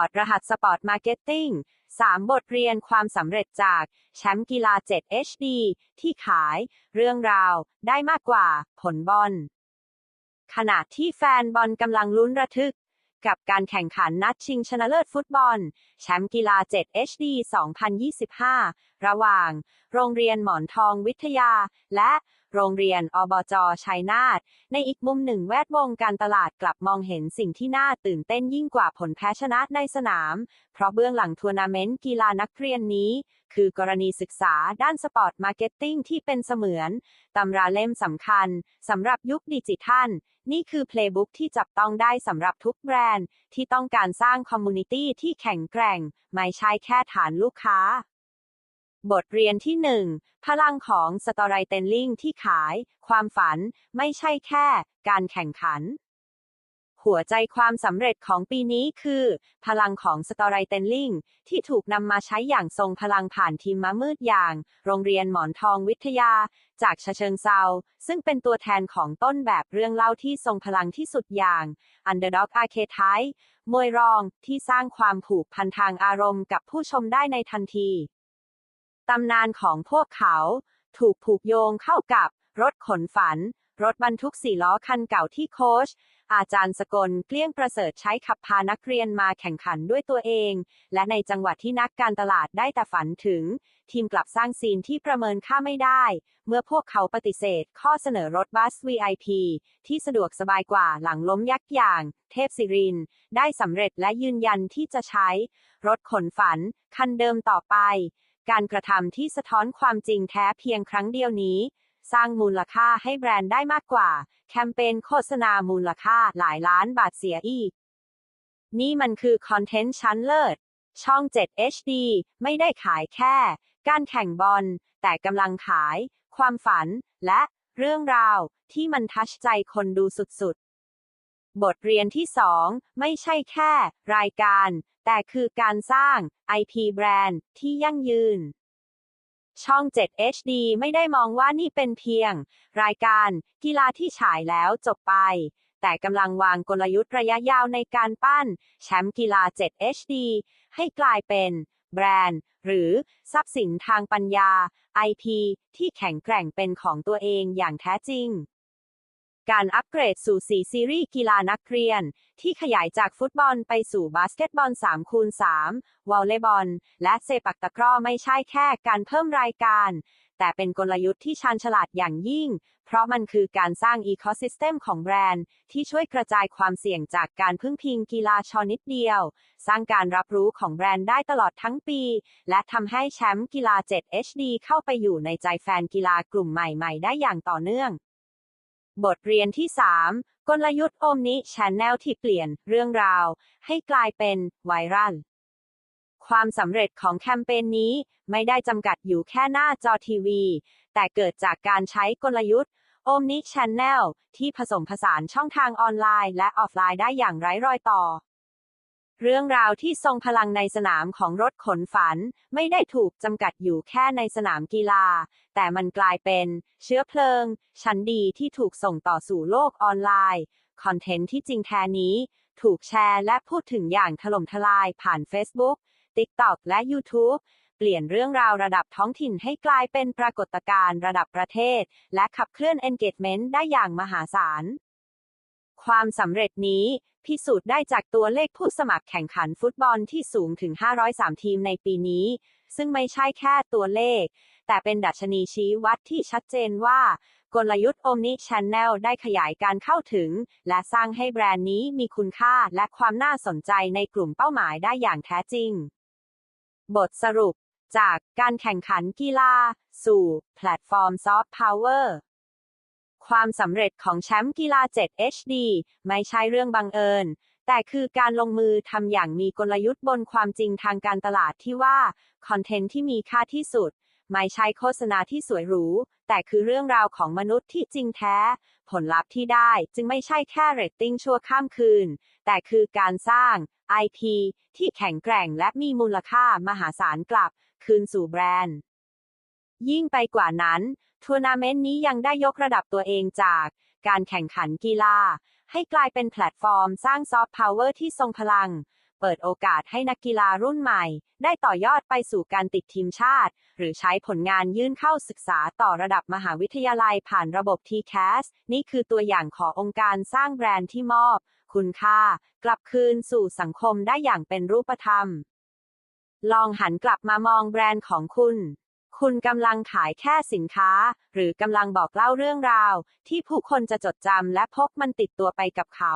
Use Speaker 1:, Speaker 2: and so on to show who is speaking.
Speaker 1: อดรหัสสปอร์ตมาร์เก็ตติ้ง3 บทเรียนความสำเร็จจากแชมป์กีฬา 7 HD ที่ขาย เรื่องราว ได้มากกว่า ผลบอล ขณะที่แฟนบอลกำลังลุ้นระทึก กับการแข่งขันนัดชิงชนะเลิศฟุตบอล แชมป์กีฬา 7 HD 2025 ระหว่าง โรงเรียนหมอนทองวิทยา และโรงเรียนอบจชัยนาท ในอีกมุมหนึ่งแวดวงการตลาดกลับมองเห็นสิ่งที่น่าตื่นเต้นยิ่งกว่าผลแพ้ชนะในสนาม เพราะเบื้องหลังทัวร์นาเมนต์กีฬานักเรียนนี้ คือกรณีศึกษาด้านสปอร์ตมาร์เก็ตติ้งที่เป็นเสมือนตำราเล่มสำคัญสำหรับยุคดิจิทัล นี่คือเพลย์บุ๊กที่จับต้องได้สำหรับทุกแบรนด์ ที่ต้องการสร้างคอมมูนิตี้ที่แข็งแกร่ง ไม่ใช่แค่ฐานลูกค้า บทเรียนที่1พลังของสตอรี่เทลลิงที่ขาย ความฝันไม่ใช่แค่การแข่งขัน หัวใจความสำเร็จของปีนี้คือ พลังของสตอรี่เทลลิงที่ถูกนำมาใช้อย่างทรงพลังผ่านทีมม้ามืดอย่าง โรงเรียนหมอนทองวิทยา จากชะเชิงเซาซึ่งเป็นตัวแทนของต้นแบบเรื่องเล่าที่ทรงพลังที่สุดอย่าง Underdog Archetype มวยรองที่สร้างความผูกพันทางอารมณ์กับผู้ชมได้ในทันที ตำนานของพวกเขา ถูกผูกโยงเข้ากับ รถขนฝัน รถบรรทุกสี่ล้อคันเก่าที่โคชอาจารย์สกลเกลี้ยงประเสริฐใช้ขับพานักเรียนมาแข่งขันด้วยตัวเอง และในจังหวัดที่นักการตลาดได้แต่ฝันถึง ทีมกลับสร้างซีนที่ประเมินค่าไม่ได้ เมื่อพวกเขาปฏิเสธ ข้อเสนอรถบัส VIP ที่สะดวกสบายกว่าหลังล้มยักษ์อย่าง เทพศิริน ได้สำเร็จและยืนยันที่จะใช้ รถขนฝัน คันเดิมต่อไป การกระทำที่สะท้อนความจริงแท้เพียงครั้งเดียวนี้ สร้างมูลค่าให้แบรนด์ได้มากกว่า แคมเปญโฆษณามูลค่าหลายล้านบาทเสียอีก นี่มันคือคอนเทนต์ชั้นเลิศ ช่อง 7 HD ไม่ได้ขายแค่ การแข่งบอล แต่กำลังขาย ความฝัน และเรื่องราวที่มันทัชใจคนดูสุด บทเรียนที่ 2 ไม่ใช่แค่ รายการ แต่คือการสร้าง IP แบรนด์ที่ยั่งยืน ช่อง 7 HD ไม่ได้มองว่านี่เป็นเพียง รายการ กีฬาที่ฉายแล้วจบไป แต่กำลังวางกลยุทธ์ระยะยาวในการปั้น แชมป์กีฬา 7 HD ให้กลายเป็น แบรนด์ หรือ ทรัพย์สินทางปัญญา IP ที่แข็งแกร่งเป็นของตัวเองอย่างแท้จริง การอัปเกรดสู่ 4 ซีรีส์กีฬานักเรียน ที่ขยายจากฟุตบอลไปสู่บาสเกตบอล3คูณ3วอลเลย์บอล และเซปักตะกร้อไม่ใช่แค่การเพิ่มรายการ แต่เป็นกลยุทธ์ที่ชาญฉลาดอย่างยิ่ง เพราะมันคือการสร้างอีโคซิสเต็มของแบรนด์ ที่ช่วยกระจายความเสี่ยงจากการพึ่งพิงกีฬาชอนิดเดียว สร้างการรับรู้ของแบรนด์ได้ตลอดทั้งปี และทำให้แชมป์กีฬา 7 HD เข้าไปอยู่ในใจแฟนกีฬากลุ่มใหม่ ๆ ได้อย่างต่อเนื่อง บทเรียนที่ 3 กลยุทธ์อมนิชแนลที่เปลี่ยนเรื่องราว ให้กลายเป็นไวรัล ความสำเร็จของแคมเปญนี้ไม่ได้จำกัดอยู่แค่หน้าจอทีวี แต่เกิดจากการใช้กลยุทธ์ Omni Channel ที่ผสมผสานช่องทางออนไลน์และออฟไลน์ได้อย่างไร้รอยต่อ เรื่องราวที่ทรงพลังในสนามของรถขนฝัน ไม่ได้ถูกจำกัดอยู่แค่ในสนามกีฬา แต่มันกลายเป็น เชื้อเพลิง ชั้นดีที่ถูกส่งต่อสู่โลกออนไลน์ คอนเทนต์ที่จริงแท้นี้ ถูกแชร์และพูดถึงอย่างถล่มทลายผ่าน Facebook TikTok และ YouTube เปลี่ยนเรื่องราวระดับท้องถิ่นให้กลายเป็นปรากฏการณ์ระดับประเทศ และขับเคลื่อน engagement ได้อย่างมหาศาล ความสำเร็จนี้ พิสูจน์ได้จากตัวเลขผู้สมัครแข่งขันฟุตบอลที่สูงถึง 503 ทีมในปีนี้ ซึ่งไม่ใช่แค่ตัวเลข แต่เป็นดัชนีชี้วัดที่ชัดเจนว่า กลยุทธ์ Omni Channel ได้ขยายการเข้าถึง และสร้างให้แบรนด์นี้มีคุณค่าและความน่าสนใจในกลุ่มเป้าหมายได้อย่างแท้จริง บทสรุป จากการแข่งขันกีฬา สู่ แพลตฟอร์มซอฟต์พาวเวอร์ ความสำเร็จของแชมป์กีฬา 7 HD ไม่ใช่เรื่องบังเอิญ แต่คือการลงมือทำอย่างมีกลยุทธ์บนความจริงทางการตลาดที่ว่า คอนเทนต์ที่มีค่าที่สุด ไม่ใช่โฆษณาที่สวยหรู แต่คือเรื่องราวของมนุษย์ที่จริงแท้ ผลลัพธ์ที่ได้จึงไม่ใช่แค่เรตติ้งชั่วข้ามคืน แต่คือการสร้าง IP ที่แข็งแกร่งและมีมูลค่ามหาศาลกลับ คืนสู่แบรนด์ ยิ่งไปกว่านั้น ทัวร์นาเมนต์นี้ยังได้ยกระดับตัวเองจาก การแข่งขันกีฬา ให้กลายเป็นแพลตฟอร์มสร้างซอฟต์พาวเวอร์ที่ทรงพลัง เปิดโอกาสให้นักกีฬารุ่นใหม่ ได้ต่อยอดไปสู่การติดทีมชาติ หรือใช้ผลงานยื่นเข้าศึกษาต่อระดับมหาวิทยาลัยผ่านระบบ TCAS นี่คือตัวอย่างขององค์การสร้างแบรนด์ที่มอบ คุณค่า กลับคืนสู่สังคมได้อย่างเป็นรูปธรรม ลองหันกลับมามองแบรนด์ของคุณ คุณกำลังขายแค่สินค้า หรือกำลังบอกเล่าเรื่องราว ที่ผู้คนจะจดจำและพกมันติดตัวไปกับเขา